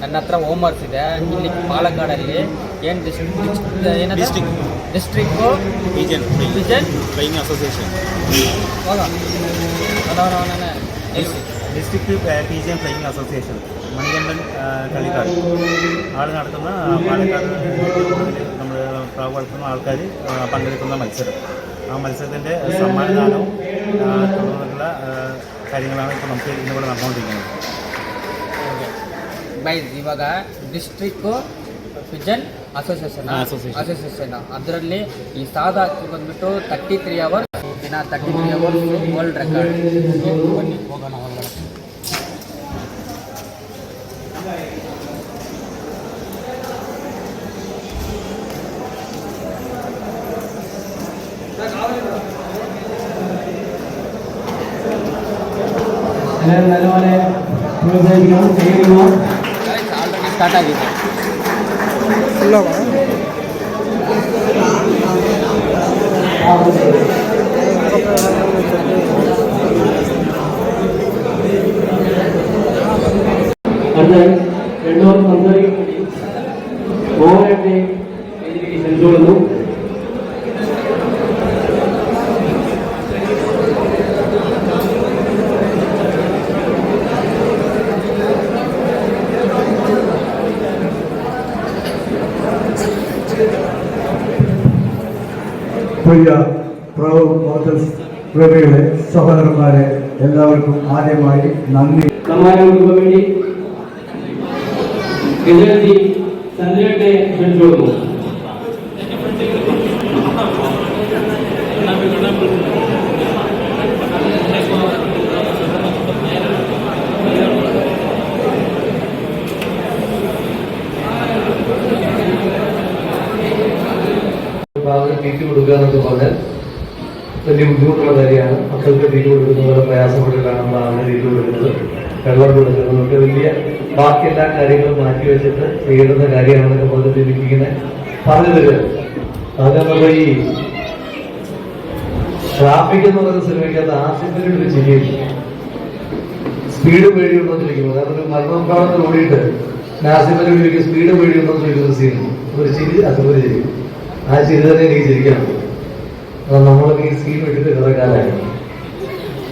ನನ್ನ ಹತ್ರ ಹೋಮ್ವರ್ಕ್ಸ್ ಇದೆ ಇಲ್ಲಿ ಪಾಲಕ್ಕಾಡಲ್ಲಿ ಏನು ಡಿಸ್ಟ್ರಿಕ್ಟ್ ಏನದು District. District Pigeon. Pigeon Flying Association. ಹೋಗ ಅವನವನೇ ನಿಲ್ಲಿಸಿ district pigeon flying association Manikandan ആ, കളിക്കാട് ആൾ നടത്തുന്ന ആ, പാലക്കാട് നമ്മൾ പ്രാവ് വളർത്തുന്ന ആൾക്കാർ പങ്കെടുക്കുന്ന മത്സരം ആ മത്സരത്തിൻ്റെ സമ്മാനദാനവും ആ, തുടർന്നുള്ള ആ, കാര്യങ്ങളാണ് ഇപ്പോൾ നമുക്ക് ഇന്നിവിടെ നടന്നുകൊണ്ടിരിക്കുന്നത് ಗೈಸ್ ಇವಾಗ ಡಿಸ್ಟ್ರಿಕ್ಟು ಪಿಜನ್ ಅಸೋಸಿಯೇಷನ್ ಹಾ, association. ಅಸೋಸಿಯೇಷನ್ ಅದರಲ್ಲಿ ಈ ಸಾದ ಅಕ್ಕಿ ಬಂದ್ಬಿಟ್ಟು ತರ್ಟಿ ತ್ರೀ ಅವರ್ಸ್ ದಿನ thirty three hours world record ಬನ್ನಿ ಹೋಗೋಣ ಹೊರಗಡೆ എല്ലാവരും ಟಾಟಾ ಗೀತೆ రెండవ తొందరగా ఓవర్ అంటే ఎడ్యుకేషన్ చూడదు പ്രിയ പ്രോ മോട്ടോഴ്സ് പ്രേമികളെ സഹോദരന്മാരെ എല്ലാവർക്കും ആദ്യമായി നന്ദി. സമ്മാനങ്ങൾക്ക് വേണ്ടി ക്ഷണിച്ചുകൊള്ളുന്നു ഭാഗം തീറ്റി കൊടുക്കുക എന്നൊക്കെ പറഞ്ഞാൽ വലിയ ബുദ്ധിമുട്ടുള്ള കാര്യമാണ്. മക്കൾക്ക് തീറ്റ് കൊടുക്കുന്നത് പ്രയാസപ്പെട്ടിട്ടാണ് നമ്മൾ അങ്ങനെ തീറ്റി കൊടുക്കുന്നത്. വെള്ളം കൊടുക്കുന്നതൊക്കെ വലിയ ബാക്കി എല്ലാ കാര്യങ്ങളും മാറ്റി വെച്ചിട്ട് ചെയ്യേണ്ടുന്ന കാര്യമാണെന്നൊക്കെ പറഞ്ഞ് എനിക്കിങ്ങനെ പറഞ്ഞു തരും അത് ഈ ട്രാഫിക് എന്ന് പറയുന്ന സിനിമയ്ക്കകത്ത് ആശുപത്രിയുടെ ഒരു ചിരിയില്ല സ്പീഡ് പേടിയുണ്ടോ എന്ന് ചോദിക്കുമ്പോൾ. കാരണം മരണപ്രാണത്തിൽ ഓടിയിട്ട് നാസിഫിന്റെ സ്പീഡ് പേടിയുണ്ടോ എന്ന് ചോദിക്കുന്ന സീൻ ഒരു ചിരി അസുഖം ചിരി. ആ ചിരി തന്നെ എനിക്ക് ചിരിക്കണം അത് നമ്മളൊക്കെ ഈ സ്കീം എടുത്ത് കുറെ കാലമായി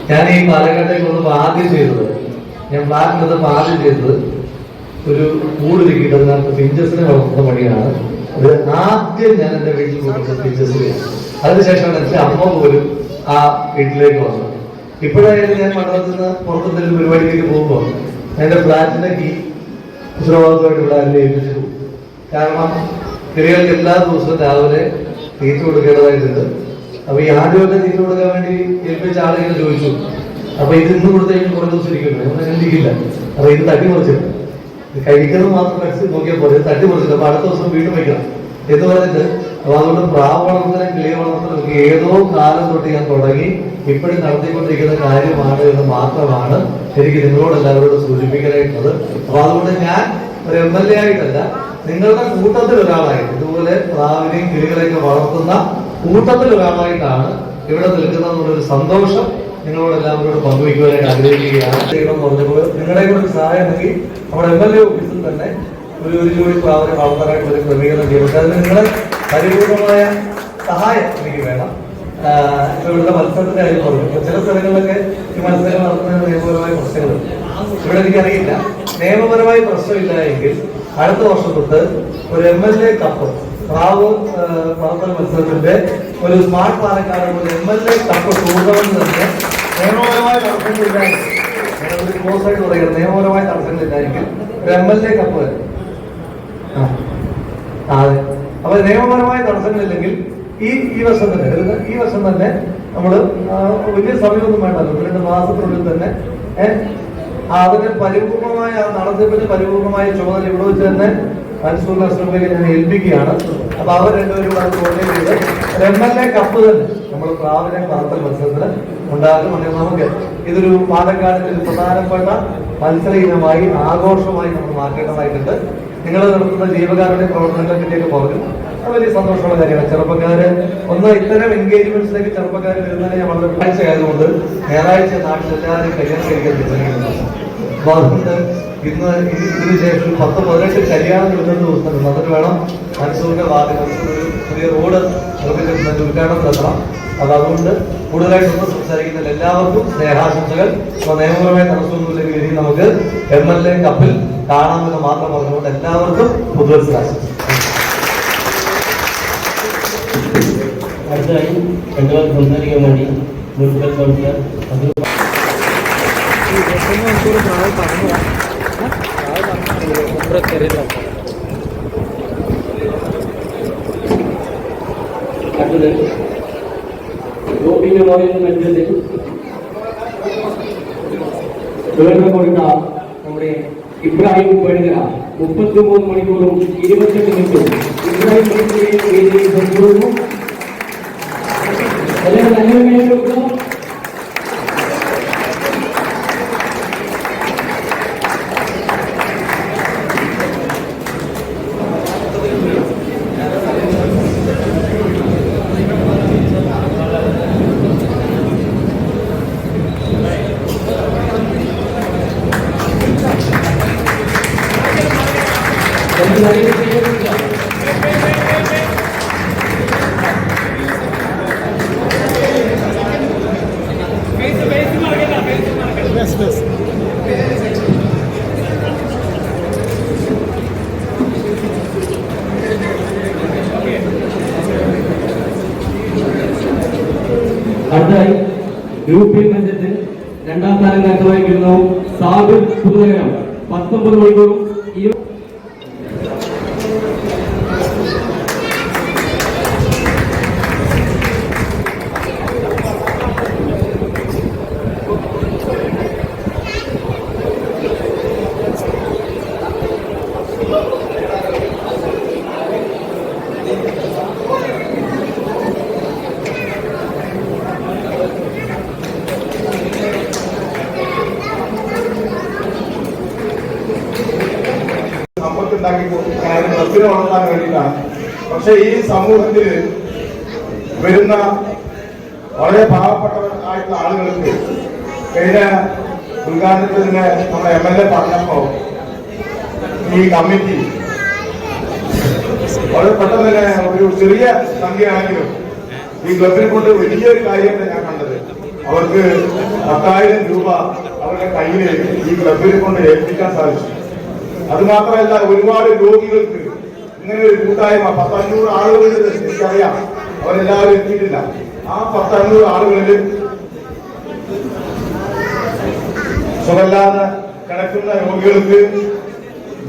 ഞാൻ ഈ പാലക്കാട്ടേക്ക് വന്നപ്പോൾ ആദ്യം ചെയ്തത് ഞാൻ പ്ലാൻ എടുത്തപ്പോൾ ആദ്യം ചെയ്തത് ഒരു കൂടുതൽ കിട്ടുന്ന പിഞ്ചസിനെ വളർത്തുന്ന പണിയാണ്. അത് ആദ്യം ഞാൻ എന്റെ വീട്ടിൽ കൊണ്ടുവന്ന പിഞ്ചസിനെ അതിനുശേഷമാണ് എന്റെ അമ്മ പോലും ആ വീട്ടിലേക്ക് വന്നത്. ഇപ്പോഴായാലും ഞാൻ മണ്ഡലത്തിൽ നിന്ന് പുറത്തെന്തെങ്കിലും പരിപാടിയിലേക്ക് പോകുമ്പോൾ എന്റെ ഫ്ലാറ്റിന്റെ കീ ഉത്തരവാദിത്തമായിട്ട് ഇവിടെ ഏൽപ്പിച്ചു. കാരണം കിളികൾക്ക് എല്ലാ ദിവസവും രാവിലെ തീറ്റ കൊടുക്കേണ്ടതായിട്ടുണ്ട്. അപ്പൊ ഈ ആദ്യമൊക്കെ തീറ്റ കൊടുക്കാൻ വേണ്ടി ഏൽപ്പിച്ച ആളുകൾ ചോദിച്ചു. അപ്പൊ ഇത് ഇന്ന് കൊടുത്തേക്കും കുറെ ദിവസം ഇരിക്കുന്നു നമ്മൾ ചിന്തിക്കില്ല അപ്പൊ ഇത് തട്ടിമറിച്ചിട്ട് ഇത് കഴിക്കുന്നത് മാത്രം കഴിച്ച് നോക്കിയാൽ പോലെ ഇത് തട്ടിമറിച്ചിട്ട് അപ്പൊ അടുത്ത ദിവസം വീണ്ടും വയ്ക്കണം. എന്ന് പറഞ്ഞിട്ട് അപ്പൊ അതുകൊണ്ട് പ്രാവ് വളർത്തലും കിളിയെ വളർത്തലും ഏതോ കാലം തൊട്ട് ഞാൻ തുടങ്ങി ഇപ്പോഴും നടത്തിക്കൊണ്ടിരിക്കുന്ന കാര്യമാണ് എന്ന് മാത്രമാണ് എനിക്ക് നിങ്ങളോട് എല്ലാവരോടും സൂചിപ്പിക്കാനായിട്ടുള്ളത്. അപ്പൊ അതുകൊണ്ട് ഞാൻ ഒരു എം എൽ എ ആയിട്ടല്ല നിങ്ങളുടെ കൂട്ടത്തിൽ ഒരാളായിട്ട് ഇതുപോലെ പ്രാവിനെയും കിളികളെയൊക്കെ വളർത്തുന്ന കൂട്ടത്തിൽ ഒരാളായിട്ടാണ് ഇവിടെ നിൽക്കുന്നതെന്നുള്ളൊരു സന്തോഷം നിങ്ങളോട് എല്ലാവരോടും പങ്കുവയ്ക്കുവാനായിട്ട് ആഗ്രഹിക്കുകയാണ്. ചെയ്യണം എന്ന് പറഞ്ഞപ്പോൾ നിങ്ങളുടെ കൂടെ ഒരു സഹായം ഉണ്ടെങ്കിൽ നമ്മുടെ എം എൽ എ ഓഫീസിൽ തന്നെ ഒരു ഒരു ജോലി പ്രാവിനെ വളർത്താനായിട്ട് ഒരു ക്രമീകരണം ചെയ്യുന്നുണ്ട് അതിന് നിങ്ങളുടെ പരിപൂർണമായ സഹായം എനിക്ക് വേണം. ഇപ്പൊ ഇവിടുത്തെ മത്സരത്തിന്റെ കാര്യം പറഞ്ഞു. ചില സ്ഥലങ്ങളിലൊക്കെ ഈ മത്സരം നടത്തുന്നതിന് നിയമപരമായ പ്രശ്നങ്ങളുണ്ട്. ഇവിടെ എനിക്കറിയില്ല. നിയമപരമായി പ്രശ്നമില്ല എങ്കിൽ അടുത്ത വർഷം തൊട്ട് ഒരു എം എൽ എ കപ്പ് റാവു പ്രവർത്തന മത്സരത്തിന്റെ ഒരു സ്മാർട്ട് പാലക്കാരൻ ഒരു M L A cup tournament തന്നെ നിയമപരമായ തടസ്സങ്ങളില്ലായിരിക്കും ഞാനൊരു ക്ലോസ് ആയിട്ട് പറയുക നിയമപരമായ തടസ്സങ്ങളില്ലായിരിക്കും ഒരു എം എൽ എ കപ്പ് അതെ. അപ്പൊ നിയമപരമായ തടസ്സങ്ങളില്ലെങ്കിൽ ഈ ഈ വർഷം തന്നെ ഈ വർഷം തന്നെ നമ്മൾ വലിയ സമയമൊന്നും വേണ്ടല്ലോ. രണ്ട് മാസത്തിനുള്ളിൽ തന്നെ ഏഹ് അതിന്റെ പരിപൂർണമായ ആ നടത്തിപ്പിന്റെ പരിപൂർണമായ ചുമതല ഇവിടെ വെച്ച് തന്നെ മൻസൂർ ഞാൻ ഏൽപ്പിക്കുകയാണ്. അപ്പൊ അവർ രണ്ടുപേരും അത് കോർഡിനേറ്റ് ചെയ്ത് എം എൽ എ കപ്പ് തന്നെ നമ്മൾ പ്രാവിനെ വളർത്തൽ മത്സരത്തിന് ഉണ്ടാകും അങ്ങനെ നമുക്ക് ഇതൊരു പാലക്കാടിന്റെ ഒരു പ്രധാനപ്പെട്ട മത്സര ഇനമായി ആഘോഷമായി നമ്മൾ മാറ്റേണ്ടതായിട്ടുണ്ട്. നിങ്ങൾ നടത്തുന്ന ജീവകാരുടെ പ്രവർത്തനങ്ങളെ പറ്റിയൊക്കെ പറഞ്ഞു. അത് വലിയ സന്തോഷമുള്ള കാര്യമാണ്. ചെറുപ്പക്കാര് ഒന്ന് ഇത്തരം എൻഗേജ്മെന്റ്സിലേക്ക് ചെറുപ്പക്കാർ വരുന്നതിനെ ഞാൻ വളരെ ഞായറാഴ്ച ആയതുകൊണ്ട് ഞായറാഴ്ച നാട്ടിൽ എല്ലാവരും കല്യാണം കഴിക്കാൻ അതുകൊണ്ട് ഇന്ന് ഇതിന് ശേഷം പത്ത് പതിനെട്ട് കല്യാണം വരുന്ന ദിവസമുണ്ട് അതിന് വേണം മൻസൂറിന്റെ ഒരു പുതിയ റോഡ് നിർമ്മിച്ചിട്ടുണ്ട് ഉദ്ഘാടനം നടത്തണം. അത് അതുകൊണ്ട് കൂടുതലായിട്ടൊന്നും സംസാരിക്കുന്നില്ല. എല്ലാവർക്കും സ്നേഹാശംസകൾ. അപ്പൊ നിയമപരമായ തടസ്സമൊന്നുമില്ലെങ്കിൽ ഇനി നമുക്ക് എം എൽ എ കപ്പിൽ കാണാമെന്ന് മാത്രം പറഞ്ഞുകൊണ്ട് എല്ലാവർക്കും പുതുവത്സരാശംസ അടുത്തതായി രണ്ടു സംസാരിക്കാൻ വേണ്ടി മുനിസിപ്പൽ കൗൺസിലർ അത് അടുത്തത് ഗോപിന്റെ മോഹൻ മത്സരത്തിൽ ഉയർന്നു കൊടുത്ത നമ്മുടെ ഇബ്രാഹിം പെടുക മുപ്പത്തി മൂന്ന് മണിക്കൂറും ഇരുപത്തെട്ട് മിനിറ്റും ഇബ്രാഹിം പെടുകയെ വേദിയിൽ സംഭവിക്കുന്നു കൊടുക്കുക അടുത്തായി ഗ്രൂപ്പിൽ മത്സരത്തിൽ രണ്ടാം സ്ഥാനം കരസ്ഥമാക്കിയിരുന്നു സാബിർ പുതുനഗരം പത്തൊമ്പത് മണിക്കൂറും പക്ഷെ ഈ സമൂഹത്തിൽ വരുന്ന വളരെ പാവപ്പെട്ടവരായിട്ടുള്ള ആളുകൾക്ക് കഴിഞ്ഞ ഉദ്ഘാടനത്തിന് നമ്മുടെ എം എൽ എ പറഞ്ഞപ്പോ ഈ കമ്മിറ്റി വളരെ പെട്ടെന്ന് തന്നെ ഒരു ചെറിയ സംഖ്യയാണെങ്കിലും ഈ ക്ലബിനെ കൊണ്ട് വലിയൊരു കാര്യമാണ് ഞാൻ കണ്ടത്. അവർക്ക് പത്തായിരം രൂപ അവരുടെ കയ്യിൽ ഈ ക്ലബിനെ കൊണ്ട് ഏൽപ്പിക്കാൻ സാധിച്ചു. അത് മാത്രമല്ല ഒരുപാട് രോഗികൾക്ക് ഇങ്ങനെ ഒരു കൂട്ടായ്മ പത്തഞ്ഞൂറ് ആളുകളിൽ എനിക്കറിയാം. അവരെല്ലാവരും എത്തിയിട്ടില്ല. ആ പത്തഞ്ഞൂറ് ആളുകളിൽ സുഖമില്ലാതെ കിടക്കുന്ന രോഗികൾക്ക്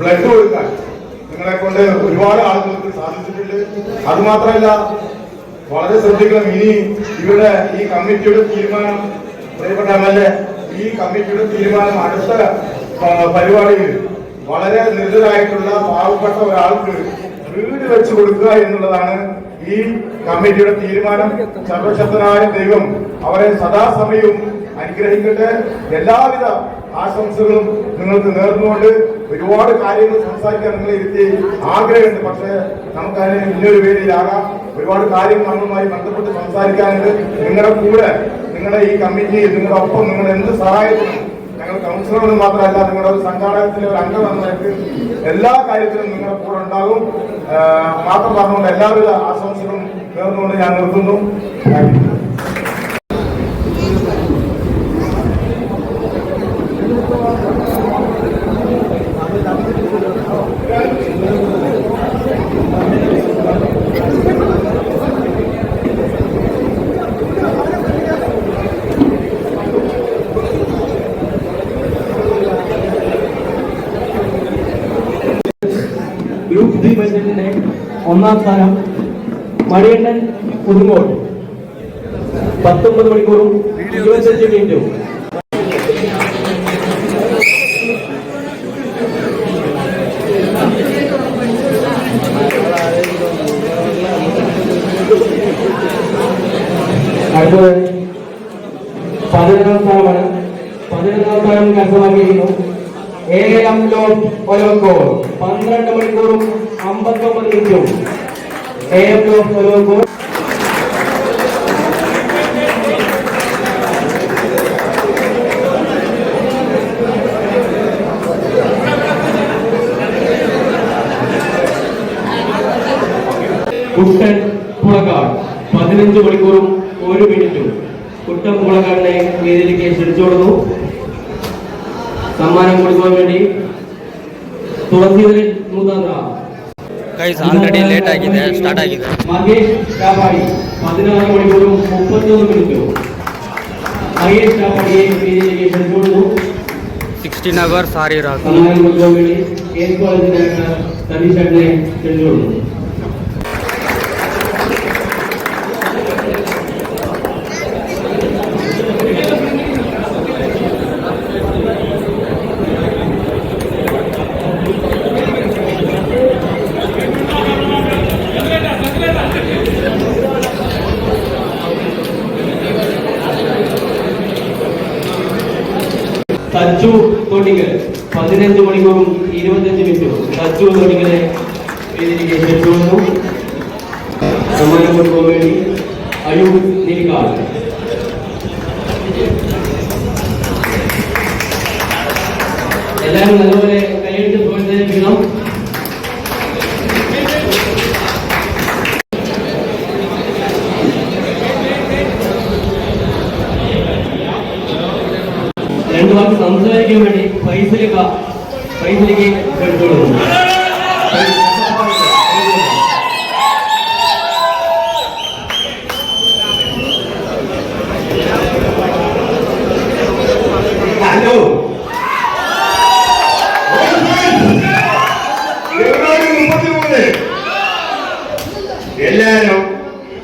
ബ്ലഡ് കൊടുക്കാൻ നിങ്ങളെ കൊണ്ട് ഒരുപാട് ആളുകൾക്ക് സാധിച്ചിട്ടുണ്ട്. അതുമാത്രമല്ല വളരെ ശ്രദ്ധിക്കണം. ഇനി ഇവിടെ ഈ കമ്മിറ്റിയുടെ തീരുമാനം പ്രിയപ്പെട്ട എം എൽ എ ഈ കമ്മിറ്റിയുടെ തീരുമാനം അടുത്ത പരിപാടിയിൽ വളരെ നിർദ്ദരായിട്ടുള്ള പാവപ്പെട്ട ഒരാൾക്ക് വീട് വെച്ചു കൊടുക്കുക എന്നുള്ളതാണ് ഈ കമ്മിറ്റിയുടെ തീരുമാനം. സർവശക്തനായ ദൈവം അവരെ സദാസമയവും അനുഗ്രഹിക്കട്ടെ. എല്ലാവിധ ആശംസകളും നിങ്ങൾക്ക് നേർന്നുകൊണ്ട് ഒരുപാട് കാര്യങ്ങൾ സംസാരിക്കാൻ നിങ്ങളെ ഇരുത്തി ആഗ്രഹമുണ്ട്. പക്ഷേ നമുക്കതിന് ഇന്നൊരു വേദിയിലാകാം. ഒരുപാട് കാര്യങ്ങൾ നമ്മളുമായി ബന്ധപ്പെട്ട് സംസാരിക്കാനുണ്ട്. നിങ്ങളുടെ കൂടെ നിങ്ങളുടെ ഈ കമ്മിറ്റി നിങ്ങളുടെ ഒപ്പം നിങ്ങൾ എന്ത് സഹായത്തിനും കൗൺസിലർ മാത്രമല്ല നിങ്ങളുടെ ഒരു സംഘാടകത്തിലെ ഒരു അംഗം എന്ന നിലയ്ക്ക് എല്ലാ കാര്യത്തിലും നിങ്ങളുടെ കൂടെ ഉണ്ടാകും. മാത്രം പറഞ്ഞുകൊണ്ട് എല്ലാവിധ ആശംസകളും നേർന്നുകൊണ്ട് ഞാൻ നിർത്തുന്നു. മത്സരത്തിന്റെ ഒന്നാം സ്ഥാനം മണിയണ്ണൻ പുതുങ്ങോട്. പത്തൊമ്പത് മണിക്കൂറും ഇരുപത്തഞ്ച് മിനിറ്റും. അടുത്തത് പതിനൊന്നാം സ്ഥാനമാണ്. പതിനൊന്നാം സ്ഥാനം കരസ്ഥമാക്കിയിരിക്കുന്നു. M load ഒലോക്കോൾ. പന്ത്രണ്ട് മണിക്കൂറും അമ്പത്തൊമ്പത് വിൽക്കും A M of Kuttan Pulakkad പതിനഞ്ച് മണിക്കൂറും ഒരു മിനിറ്റും. കുട്ടൻ പുളക്കാടിനെ വേദിയിലേക്ക് ക്ഷണിച്ചുകൊടുത്തു. സമ്മാനം കൊടുക്കുവാൻ വേണ്ടി ಆಲ್ರೆಡಿ ಲೇಟ್ ಆಗಿದೆ ಸ್ಟಾರ್ಟ್ ಆಗಿದೆ. ಸಿಕ್ಸ್ಟೀನ್ ಅವರ್ಸ್ ಆರ್ ಇರೋ പതിനഞ്ച് മണിക്കൂറും ഇരുപത്തഞ്ച് മിനിറ്റും. തോട്ടിക്കലെ വേദിയിലേക്ക് ക്ഷണിച്ചുകൊടുന്നു സമ്മാനം വേണ്ടി അയൂബ് നിരിക്കാട് എല്ലാവരും നല്ലപോലെ കൈയടിച്ച് പ്രോത്സാഹിപ്പിക്കണം സംസാരിക്കാൻ വേണ്ടി പൈസയിലേക്ക് പൈസയിലേക്ക് ക്ഷണിച്ചുകൊടുക്കുന്നു ഹലോ ഫെബ്രുവരി മുപ്പത്തിമൂന്ന് എല്ലാരും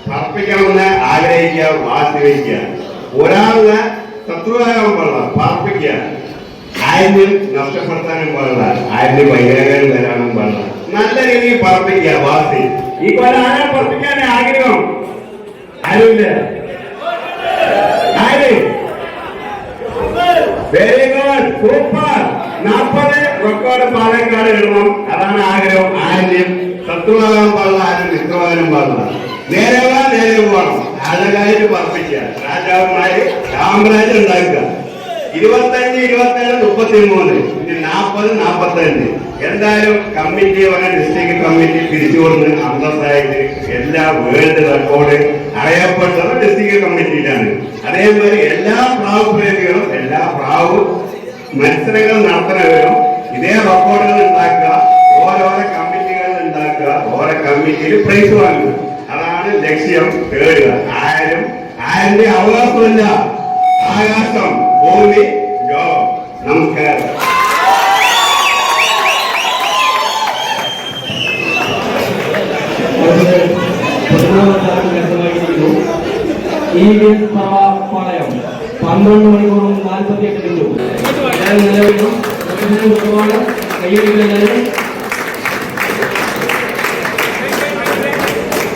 പറപ്പിക്കണമെന്ന് ആഗ്രഹിക്കുക ആഗ്രഹിക്കുക ഒരാളിനെ ശത്രുവാകാൻ പാടില്ല പറപ്പിക്കുക ആരിനും നഷ്ടപ്പെടുത്താനും പാടില്ല ആരിനും വൈരാഗം വരാനും പാടില്ല നല്ല രീതിയിൽ പറപ്പിക്കുക വാസി ഈ കൊല്ലം ആരെ പറപ്പിക്കാൻ ആഗ്രഹം ആരുമില്ല ആര്? വെരി ഗുഡ് സൂപ്പർ നാൽപ്പത് റെക്കോർഡ് പാലക്കാട് ഇടണം. അതാണ് ആഗ്രഹം ആരും ശത്രുവാകാൻ പാടില്ല ആരും മിത്രവാകാനും പാടില്ല. നേരെ നേരെ പോകണം രാജകാര്യം പറപ്പിക്കുക? രാജാവുമായി സാമ്രാജ്യം ഉണ്ടാക്കുക. ഇരുപത്തഞ്ച് ഇരുപത്തേഴ് മുപ്പത്തി മൂന്ന് ഇനി നാൽപ്പത് നാൽപ്പത്തഞ്ച് എന്തായാലും കമ്മിറ്റി വക ഡിസ്ട്രിക്ട് കമ്മിറ്റി പിരിച്ചു കൊടുത്ത് അന്തസ്സായിട്ട് എല്ലാ വേൾഡ് റെക്കോർഡ് അറിയപ്പെട്ടത് ഡിസ്ട്രിക്ട് കമ്മിറ്റിയിലാണ്. അതേമാതിരി എല്ലാ പ്രാവ് പ്രേമികളും എല്ലാ പ്രാവ് മത്സരങ്ങൾ നടത്തുന്നവരും ഇതേ റെക്കോർഡുകൾ ഉണ്ടാക്കുക ഓരോരോ കമ്മിറ്റികൾ ഉണ്ടാക്കുക ഓരോ കമ്മിറ്റിയിൽ പ്രൈസ് വാങ്ങുക. അതാണ് ലക്ഷ്യം തേടുക. ആരും ആരുടെ അവകാശമില്ല ആകാശം ഭൂമി ലോകം നമസ്കാരം ഈ പാളയം പന്ത്രണ്ട് മണിക്കൂറും നാൽപ്പത്തി എട്ട് മിനിറ്റും എല്ലാവരും നിലവിലും ഒരുപാട് കയ്യടികളെല്ലാവരും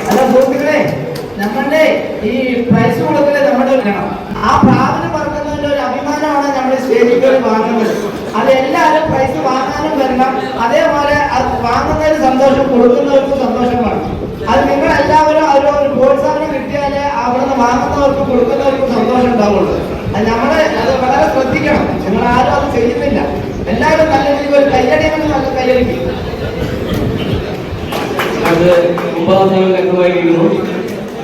അല്ല സുഹൃത്തുക്കളെ നമ്മളുടെ ഈ പ്രൈസ് കൊടുക്കൽ നമ്മുടെ ഒരു ഗണം. ആ പ്രാവിന് പറക്കുന്നതിന്റെ ഒരു അഭിമാനമാണ് നമ്മൾ സ്റ്റേജിൽ കയറി വാങ്ങുന്നത് അത് എല്ലാവരും പ്രൈസ് വാങ്ങാനും വരണം അതേപോലെ അത് വാങ്ങുന്നതിന് സന്തോഷം കൊടുക്കുന്നവർക്കും സന്തോഷമാണ് അത് നിങ്ങൾ എല്ലാവരും അതിൽ ഒരു പ്രോത്സാഹനം കിട്ടിയാലേ അവിടുന്ന് വാങ്ങുന്നവർക്കും കൊടുക്കുന്നവർക്കും സന്തോഷം ഉണ്ടാവുള്ളൂ അത് നമ്മൾ അത് വളരെ ശ്രദ്ധിക്കണം നിങ്ങൾ ആരും അത് ചെയ്യുന്നില്ല എല്ലാവരും നല്ല രീതിയിൽ ഒരു കയ്യടിയെങ്കിലും നല്ല കയ്യടിക്കും അത് ഒമ്പതാം സ്ഥാനം വ്യക്തമായിരിക്കുന്നു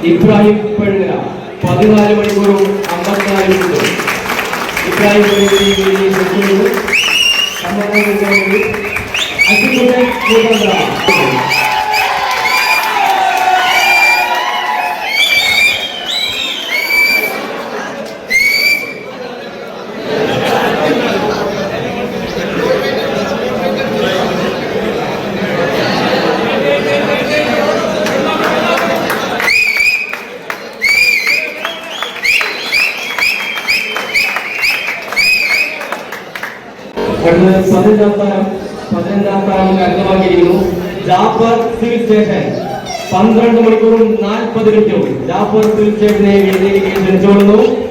ഇബ്രാഹിം പെണ്ണ പതിനാല് മണിക്കൂറും അമ്പത്തിനാല് മിനിറ്റും ഇബ്രാഹിം പെണ്ണുങ്ങര സമ്മാനം സിവിൽ സ്റ്റേഷൻ. പന്ത്രണ്ട് മണിക്കൂറും നാൽപ്പത് മിനിറ്റും. ജാഫർ സിവിൽ സ്റ്റേഷനെ എഴുതിയിരിക്കുകയും ക്ഷണിച്ചുകൊള്ളുന്നു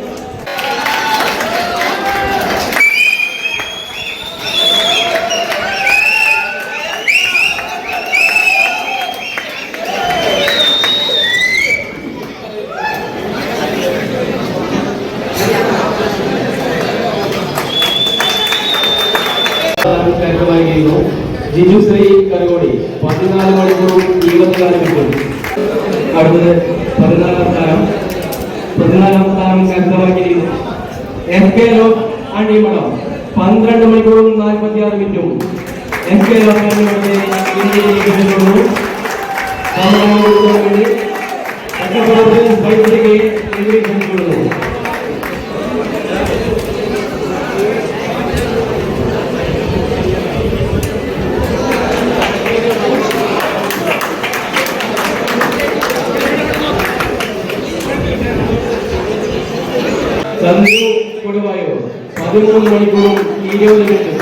പതിമൂന്ന് മണിക്കൂറും ഇരുപത് മിനിറ്റും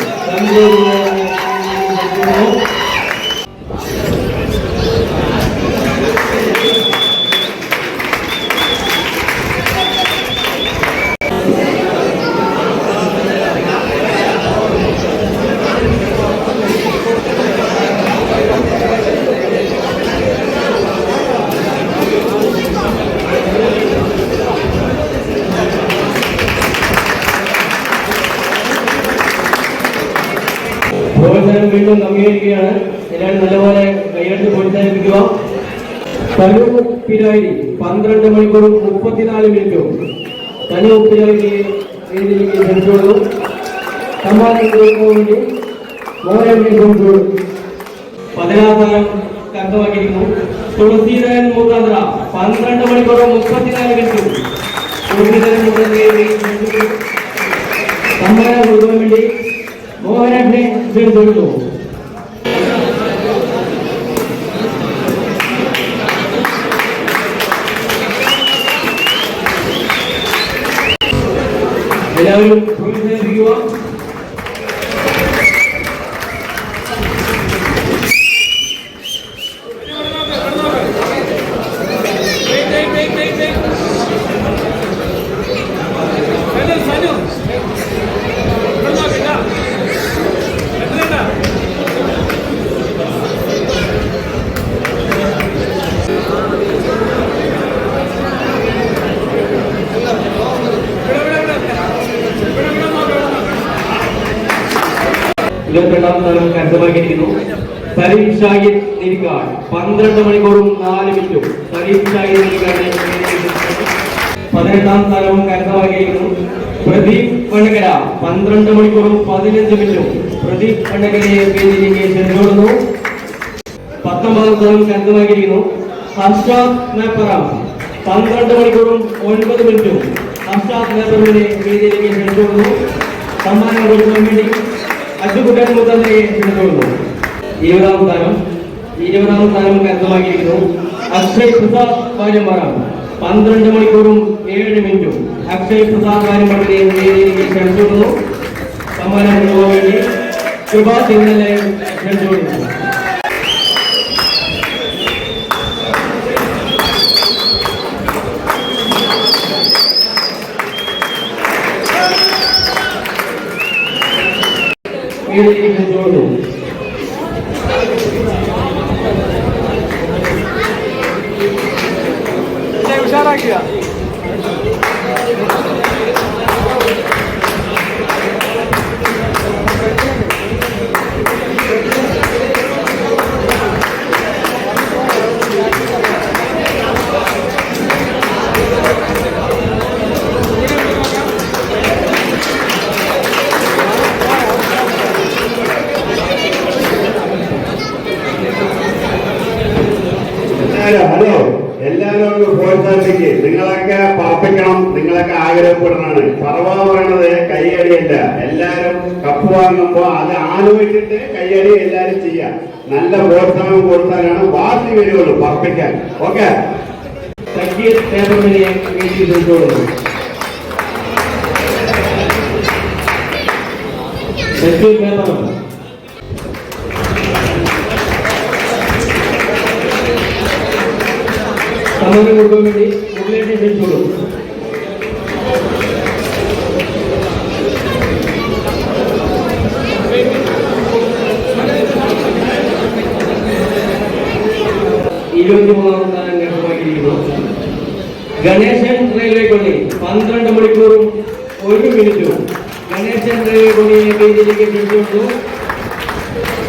പ്രോത്സാഹനം വീണ്ടും അംഗീകരിക്കുകയാണ് എല്ലാവരും നല്ലപോലെ കൈയെടുത്ത് പ്രോത്സാഹിപ്പിക്കുക തനു പിരായി പന്ത്രണ്ട് മണിക്കൂറും മുപ്പത്തിനാല് മിനിറ്റും തനു പിരായി വേദിയിലേക്ക് ക്ഷണിച്ചോളൂ സമ്മാനം കൊടുക്കാൻ വേണ്ടി മോഹൻ ക്ഷണിച്ചോളൂ പതിനാറാം കർത്തമാക്കിയിരിക്കുന്നു തുളസീധരൻ മുഖാന്തര പന്ത്രണ്ട് മണിക്കൂറും മുപ്പത്തിനാല് മിനിറ്റും തുളസീധരൻ മുഖാന്തര സമ്മാനം കൊടുക്കാൻ വേണ്ടി മോഹനെ ക്ഷണിച്ചോളൂ എല്ലാവരും സലീം ഷാഹിദ് നിരിക്കാട് പന്ത്രണ്ട് മണിക്കൂറും നാല് മിനിറ്റും. സലീം ഷാഹിദ് നിരിക്കാട് പതിനെട്ടാം സ്ഥാനവും കരസ്ഥമാക്കിയിരിക്കുന്നു പ്രദീപ് വണ്ണകര പന്ത്രണ്ട് മണിക്കൂറും പതിനഞ്ച് മിനിറ്റും. പ്രദീപ് വണ്ണകരയെ വേദിയിലേക്ക് ക്ഷണിച്ചോടുന്നു പത്തൊമ്പതാം സ്ഥാനം കരസ്ഥമാക്കിയിരിക്കുന്നു ഹർഷാദ് മേപ്പറാം. പന്ത്രണ്ട് മണിക്കൂറും ഒൻപത് മിനിറ്റും. ഹർഷാദ് മേപ്പറിനെ വേദിയിലേക്ക് ക്ഷണിച്ചോടുന്നു സമ്മാനം കൊടുക്കാൻ വേണ്ടി അച്ചുകുട്ടൻ മുത്തന്തയെ ക്ഷണിച്ചോടുന്നു ഇരുപതാം സ്ഥാനം ഇരുപതാം സ്ഥാനം കരസ്ഥമാക്കിയിരിക്കുന്നു അക്ഷയ് പ്രസാദ് വാര്യമ്പാറം പന്ത്രണ്ട് മണിക്കൂറും ഏഴ് മിനിറ്റും. അക്ഷയ് പ്രസാദ് വേദിയിലേക്ക് ക്ഷണിച്ചോടുന്നു സമ്മാനം കൊടുക്കാൻ വേണ്ടി കൃപാ സിംഗിനെ ക്ഷണിച്ചോടുന്നു വേദിയിലേക്ക് ആലോചിച്ചിട്ട് കൈയടി എല്ലാരും ചെയ്യാം നല്ല പ്രോത്സാഹനം കൊടുത്താലാണ് ബാക്കി വരികയുള്ളൂ പറപ്പിക്കാൻ ഓക്കെ സക്കീർ പേപ്പറിനെ വേദിയിൽ ക്ഷണിച്ചോടുന്നു സക്കീർ പേപ്പറും സമ്മാനം കൊടുക്കാൻ വേണ്ടി മുകളിലേക്ക് ക്ഷണിച്ചോളൂ ഇരുപത്തിമൂന്നാം സ്ഥാനം ഗണേശൻ റെയിൽവേ കൊള്ളി പന്ത്രണ്ട് മണിക്കൂറും ഒരു മിനിറ്റും. ഗണേശൻ റെയിൽവേ കൊള്ളിയെ വേദിയിലേക്ക് തിരിച്ചുകൊണ്ടു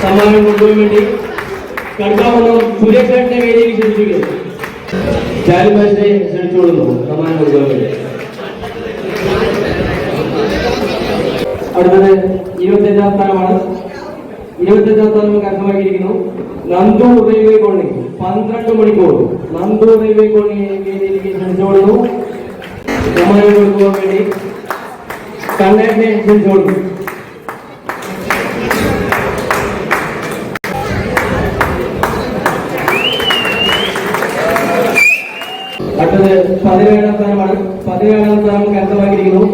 സമ്മാനം കൊണ്ടുപോകാൻ വേണ്ടി കടുക്കാവുന്ന സുരേഷേട്ടനെ വേദിയിൽ ക്ഷണിച്ചിരിക്കുന്നു. ചാലിമാശിനെ ക്ഷണിച്ചുകൊള്ളുന്നു. സമ്മാനം കൊണ്ടുപോകാൻ വേണ്ടി. അടുത്തത് ഇരുപത്തിയഞ്ചാം സ്ഥാനമാണ്. ഇരുപത്തിയഞ്ചാം സ്ഥാനം കരസ്ഥമാക്കിയിരിക്കുന്നു നന്ദു റെയിൽവേ കോളനി പന്ത്രണ്ട് മണിക്കൂർ. നന്ദൂർ റെയിൽവേ കോളനിയിലേക്ക് ക്ഷണിച്ചുകൊള്ളുന്നു സമ്മാനം കൊടുക്കുവാൻ വേണ്ടി കണ്ണേറ്റിനെ ക്ഷണിച്ചുകൊള്ളുന്നു അടുത്തത് പതിനേഴാം സ്ഥാനമാണ്. പതിനേഴാം സ്ഥാനം കരസ്ഥമാക്കിയിരിക്കുന്നു.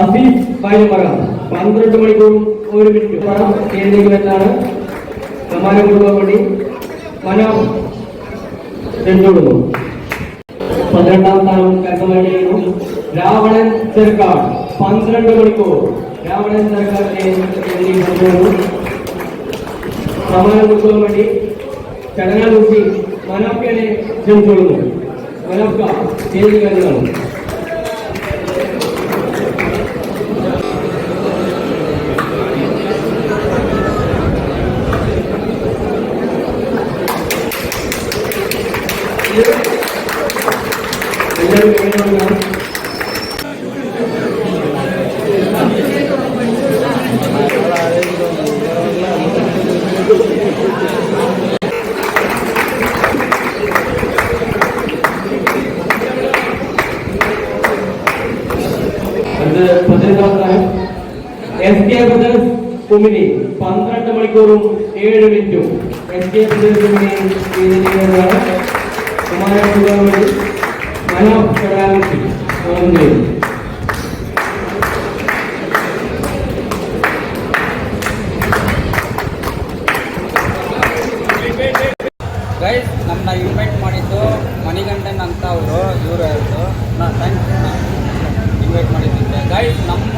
അസീഫ് പായമറ പന്ത്രണ്ട് മണിക്കൂറും ഒരു മിനിറ്റ്. പണം കേന്ദ്രീകരിക്കും എന്നാണ് സമ്മാനം കൊടുക്കാൻ വേണ്ടി മനോ ക്ഷണിച്ചുകൊള്ളുന്നു പന്ത്രണ്ടാം സ്ഥാനം കരസ്ഥമാക്കിയിരിക്കുന്നു രാവണൻ ചെറുക്കാട് പന്ത്രണ്ട് മണിക്കൂർ രാവണൻ ചെറുക്കാടിനെ ക്ഷണിച്ചുകൊള്ളുന്നു സമ്മാനം കൊടുക്കാൻ വേണ്ടി ചടങ്ങാകുട്ടി മനോക്കനെ ക്ഷണിച്ചുകൊള്ളുന്നു മനോക്ക സ്റ്റേജിൽ വരുന്നതാണ് എല്ലാവരും എങ്ങനെയാണ് അടുത്ത പതിനെട്ടാം സ്ഥാനം പന്ത്രണ്ട് മണിക്കൂറും ഏഴ് മിനിറ്റും എസ് കെ ബ്രദേഴ്സ് കുമിനി ഇതിലാണ് ನಮ್ಮನ್ನ ಇನ್ವೈಟ್ ಮಾಡಿದ್ದು ಮಣಿಗಂಡನ್ ಅಂತ ಅವರು ಇವರು ಯಾರು ನಾ ಥ್ಯಾಂಕ್ಸ್ ಇನ್ವೈಟ್ ಮಾಡಿದ್ದಕ್ಕೆ ಗೈಸ್ ನಮ್ಮ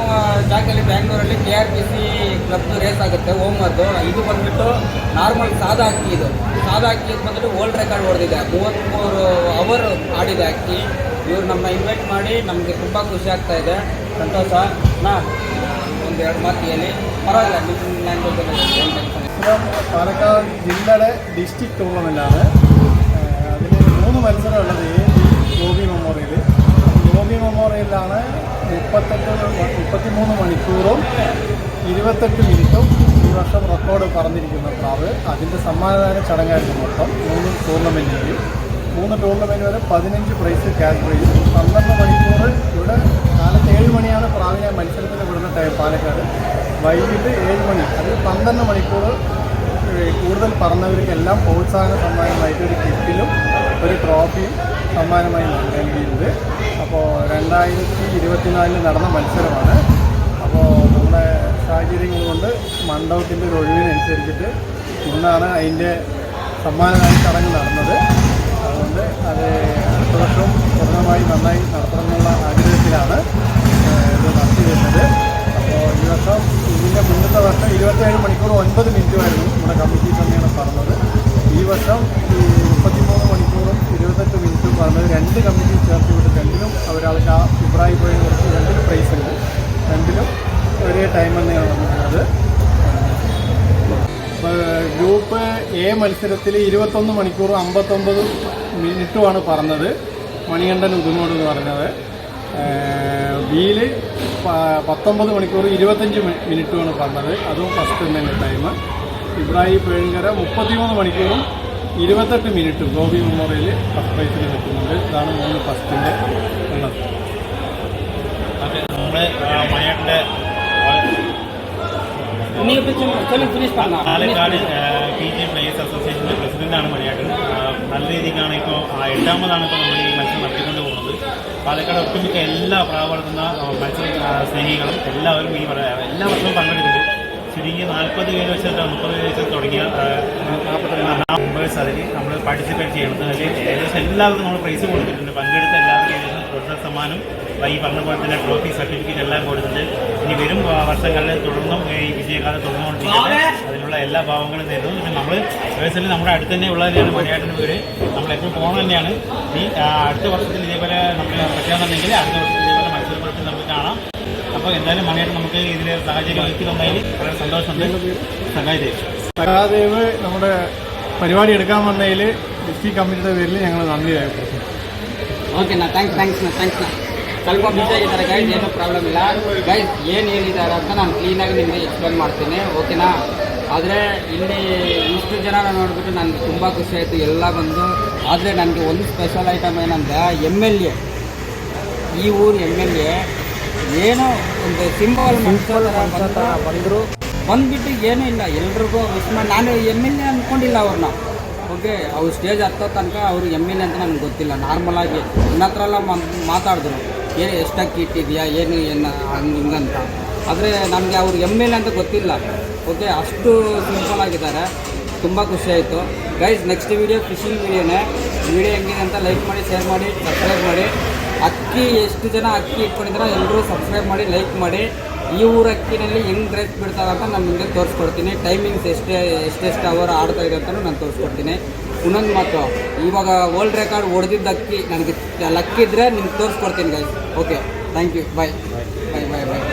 ಜಾಗದಲ್ಲಿ ಬ್ಯಾಂಗ್ಳೂರಲ್ಲಿ ಕೆ ಆರ್ ಟಿ ಸಿ ಕ್ಲಬ್ದು ರೇಸ್ ಆಗುತ್ತೆ ಓಮರ್ದು ಇದು ಬಂದ್ಬಿಟ್ಟು ನಾರ್ಮಲ್ ಸಾದಾ ಅಕ್ಕಿ ಇದು ಸಾದಾ ಅಕ್ಕಿ ಇದು ಬಂದ್ಬಿಟ್ಟು ಓಲ್ಡ್ ರೆಕಾರ್ಡ್ ಹೊಡೆದಿದೆ ಮೂವತ್ತ್ಮೂರು ಅವರ್ ಆಡಿದೆ ಅಕ್ಕಿ ಇವ್ರು ನಮ್ಮನ್ನ ಇನ್ವೈಟ್ ಮಾಡಿ ನಮಗೆ ತುಂಬ ಖುಷಿ ಆಗ್ತಾ ಇದೆ ಸಂತೋಷ ನಾ ಒಂದು ಎರಡು ಮಾತು ಹೇಳಿ ಪರವಾಗಿಲ್ಲ ನಿಮ್ಮ ಲ್ಯಾಂಗ್ವೇಜಲ್ಲಿ ಏನು ಟೆನ್ಷನ್ ಇಲ್ಲ. പാലക്കാട് ജില്ലയുടെ ഡിസ്ട്രിക്ട് ടൂർണമെൻ്റാണ് അതിൽ മൂന്ന് മത്സരമുള്ളത് ഈ ഗോപി മെമ്മോറിയൽ ഗോപി മെമ്മോറിയലിലാണ് മുപ്പത്തെട്ട് മുപ്പത്തി മുപ്പത്തിമൂന്ന് മണിക്കൂറും ഇരുപത്തെട്ട് മിനിറ്റും ഈ വർഷം റെക്കോർഡ് പറഞ്ഞിരിക്കുന്ന പ്രാവ് അതിന്റെ സമ്മാനദാന ചടങ്ങായിരുന്നു മൊത്തം. മൂന്ന് ടൂർണമെന്റിൽ മൂന്ന് ടൂർണമെന്റ് വരെ പതിനഞ്ച് പ്രൈസ് ക്യാഷ് പ്രൈസ് പന്ത്രണ്ട് മണിക്കൂർ ഇവിടെ കാലത്ത് ഏഴ് മണിയാണ് പ്രാവിനെ മത്സരത്തിന് വിടുന്ന ടൈം പാലക്കാട്. വൈകിട്ട് ഏഴ് മണി അതിൽ പന്ത്രണ്ട് മണിക്കൂർ കൂടുതൽ പറഞ്ഞവർക്കെല്ലാം പ്രോത്സാഹന സമ്മാനമായിട്ട് ഒരു കിറ്റിലും ഒരു ട്രോഫി സമ്മാനമായി നൽകിയിട്ടുണ്ട് അപ്പോൾ രണ്ടായിരത്തി ഇരുപത്തിനാലിൽ നടന്ന മത്സരമാണ്. അപ്പോൾ നമ്മുടെ സാഹചര്യങ്ങൾ കൊണ്ട് മണ്ഡപത്തിന്റെ ഒരു ഒഴിവിനനുസരിച്ചിട്ട് ഇന്നാണ് അതിന്റെ സമ്മാനദാന ചടങ്ങ് നടന്നത്. അതുകൊണ്ട് അത് അടുത്ത വർഷം പൂർണമായി നന്നായി നടത്തണമെന്നുള്ള ആഗ്രഹത്തിലാണ് ഇത് നടത്തി വരുന്നത് അപ്പോൾ ഈ വർഷം ഇതിന്റെ മുന്നത്തെ വർഷം ഇരുപത്തേഴ് മണിക്കൂർ ഒൻപത് മിനിറ്റുമായിരുന്നു നമ്മുടെ കമ്മിറ്റി സമ്മേളനം പറഞ്ഞത് ഈ വർഷം ഈ ഇരുപത്തെട്ട് മിനിറ്റും പറഞ്ഞത് രണ്ട് കമ്മിറ്റി ചേർത്ത് വിട്ട് രണ്ടിലും അവരാൾക്ക് ആ ഫിബ്രുവരി പോയി കുറച്ച് രണ്ടിലും പ്രൈസ് ഉണ്ട്. രണ്ടിലും ഒരേ ടൈം തന്നെയാണ് പറഞ്ഞത് ഗ്രൂപ്പ് എ മത്സരത്തിൽ ഇരുപത്തൊന്ന് മണിക്കൂറും അമ്പത്തൊമ്പത് മിനിറ്റുമാണ് പറഞ്ഞത്. മണികണ്ഠൻ ഉതുമോട് എന്ന് പറഞ്ഞത്. ബിയിൽ പത്തൊമ്പത് മണിക്കൂർ ഇരുപത്തഞ്ച് മിനിറ്റുമാണ് പറഞ്ഞത്. അതും ഫസ്റ്റ് തന്നെ ടൈം ഇബ്രാഹിം പേഴുങ്കര മുപ്പത്തിമൂന്ന് മണിക്കൂറും ഇരുപത്തെട്ട് മിനിറ്റ് ഗോപി മെമ്മോറിയൽ ഫസ്റ്റ് പ്രൈസിൽ നിൽക്കുന്നുണ്ട് ഇതാണ് മൂന്ന് ഫസ്റ്റിന്റെ ഉള്ളത് പാലക്കാട് പി ജി പ്ലേയേഴ്സ് അസോസിയേഷന്റെ പ്രസിഡന്റാണ് മണിയാട്ടൻ. നല്ല രീതിക്കാണ് ഇപ്പോൾ എട്ടാമതാണ് ഇപ്പോൾ നമ്മൾ ഈ മത്സരം നടത്തിക്കൊണ്ട് പോകുന്നത്. പാലക്കാട് ഒട്ടുമിക്ക എല്ലാ പ്രാവർത്തന മത്സര സ്നേഹികളും എല്ലാവരും ഈ എല്ലാ വർഷവും പങ്കെടുക്കുന്നുണ്ട്. ചുരുങ്ങി നാൽപ്പത് പേര് വെച്ചിട്ട് മുപ്പത് പേര് വെച്ച് തുടങ്ങിയ മെമ്പേഴ്സ് അതിൽ നമ്മൾ പാർട്ടിസിപ്പേറ്റ് ചെയ്യുന്നത് അതിൽ ഏകദേശം എല്ലാവർക്കും നമ്മൾ പ്രൈസ് കൊടുത്തിട്ടുണ്ട്. പങ്കെടുത്ത എല്ലാവർക്കും ഏകദേശം പ്രോത്സാഹ സമ്മാനം. ഈ പറഞ്ഞ പോലെ തന്നെ ട്രോഫി സർട്ടിഫിക്കറ്റ് എല്ലാം കൊടുത്തിട്ടുണ്ട് ഇനി വരും വർഷങ്ങളിൽ തുടർന്നും ഈ വിജയകാലം തുടർന്നുകൊണ്ടിരിക്കുന്നത്. അതിനുള്ള എല്ലാ ഭാവങ്ങളും നേരുന്നു പിന്നെ നമ്മൾ ഏകദേശം നമ്മുടെ അടുത്ത് തന്നെ ഉള്ള തന്നെയാണ് മലയാട്ടിന്റെ പേര് നമ്മൾ എപ്പോഴും പോകണം തന്നെയാണ് ഈ അടുത്ത വർഷത്തിൽ ഇതേപോലെ നമുക്ക് പറ്റുകയാണെന്നുണ്ടെങ്കിൽ അടുത്ത വർഷത്തിൽ ഇതേപോലെ അപ്പോൾ എന്തായാലും മണിയായിട്ട് നമുക്ക് ഇതിൽ സാഹചര്യം ഒരുക്കി തന്നതിൽ വളരെ സന്തോഷമുണ്ട് സഹായിച്ചു സഹാദേവ് നമ്മുടെ പരിപാടി എടുക്കാൻ വന്നതിൽ ഡിസ്ട്രിക്ട് കമ്മിറ്റിയുടെ പേരിൽ ഞങ്ങൾ നന്ദി രേഖപ്പെടുത്തുന്നു ಓಕೆನಾ ಥ್ಯಾಂಕ್ಸ್ ಥ್ಯಾಂಕ್ಸ್ನಾ ಥ್ಯಾಂಕ್ಸ್ನಾ ಸ್ವಲ್ಪ ಬಿಸಿ ಆಗಿದ್ದಾರೆ ಗೈಸ್ ಏನೂ ಪ್ರಾಬ್ಲಮ್ ಇಲ್ಲ ಗೈಸ್ ಏನು ಹೇಳಿದ್ದಾರೆ ಅಂತ ನಾನು ಕ್ಲೀನಾಗಿ ನಿಮಗೆ ಎಕ್ಸ್ಪ್ಲೇನ್ ಮಾಡ್ತೀನಿ ಓಕೆನಾ ಆದರೆ ಇಲ್ಲಿ ಇಷ್ಟು ಜನ ನೋಡಿಬಿಟ್ಟು ನನಗೆ ತುಂಬ ಖುಷಿ ಆಯಿತು ಎಲ್ಲ ಬಂದು ಆದರೆ ನನಗೆ ಒಂದು ಸ್ಪೆಷಲ್ ಐಟಮ್ ಏನಂದರೆ ಎಮ್ ಎಲ್ ಎ ಈ ಊರು ಎಮ್ ಎಲ್ ಎ ಏನೋ ಒಂದು ಸಿಂಬಲ್ ಬಂದರು. ಬಂದ್ಬಿಟ್ಟು ಏನೂ ಇಲ್ಲ, ಎಲ್ರಿಗೂ ವಿಶ್ ಮಾಡಿ. ನಾನು ಎಂ ಎಲ್ ಎ ಅಂದ್ಕೊಂಡಿಲ್ಲ ಅವ್ರನ್ನ. ಓಕೆ, ಅವ್ರು ಸ್ಟೇಜ್ ಹತ್ತೋ ತನಕ ಅವರು ಎಂ ಎಲ್ ಎ ಅಂತ ನನಗೆ ಗೊತ್ತಿಲ್ಲ. ನಾರ್ಮಲಾಗಿ ನನ್ನ ಹತ್ರ ಎಲ್ಲ ಮಾತಾಡಿದ್ರು. ಏನು ಎಷ್ಟಕ್ಕೆ ಇಟ್ಟಿದ್ಯಾ ಏನು ಏನು, ಹಂಗೆ ಹಿಂಗಂತ ಆದರೆ ನಮಗೆ ಅವ್ರು ಎಂ ಎಲ್ ಎ ಅಂತ ಗೊತ್ತಿಲ್ಲ. ಓಕೆ, ಅಷ್ಟು ಸಿಂಪಲ್ ಆಗಿದ್ದಾರೆ. ತುಂಬ ಖುಷಿಯಾಯಿತು ಗೈಸ್ ನೆಕ್ಸ್ಟ್ ವೀಡಿಯೋ ಫಿಶಿಂಗ್ ವೀಡಿಯೋನೇ ವೀಡಿಯೋ ಹೆಂಗಿದೆ ಅಂತ ಲೈಕ್ ಮಾಡಿ ಶೇರ್ ಮಾಡಿ ಸಬ್ಸ್ಕ್ರೈಬ್ ಮಾಡಿ. ಅಕ್ಕಿ ಎಷ್ಟು ಜನ ಅಕ್ಕಿ ಇಟ್ಕೊಂಡಿದ್ರೆ ಎಲ್ಲರೂ ಸಬ್ಸ್ಕ್ರೈಬ್ ಮಾಡಿ ಲೈಕ್ ಮಾಡಿ. ಈ ಊರ ಅಕ್ಕಿನಲ್ಲಿ ಹೆಂಗೆ ಡ್ರೆಸ್ ಬಿಡ್ತಾರೆ ಅಂತ ನಾನು ನಿಮಗೆ ತೋರಿಸ್ಕೊಡ್ತೀನಿ. ಟೈಮಿಂಗ್ಸ್ ಎಷ್ಟೇ ಎಷ್ಟೆಷ್ಟು ಅವರ್ ಆಡ್ತಾ ಇದೆ ಅಂತಲೂ ನಾನು ತೋರಿಸ್ಕೊಡ್ತೀನಿ. ಇನ್ನೊಂದು ಮಾತು ಇವಾಗ ವರ್ಲ್ಡ್ ರೆಕಾರ್ಡ್ ಹೊಡೆದಿದ್ದ ಅಕ್ಕಿ ನನಗೆ ಲಕ್ಕಿದ್ರೆ ನಿಮ್ಗೆ ತೋರಿಸ್ಕೊಡ್ತೀನಿ guys okay thank you bye bye bye bye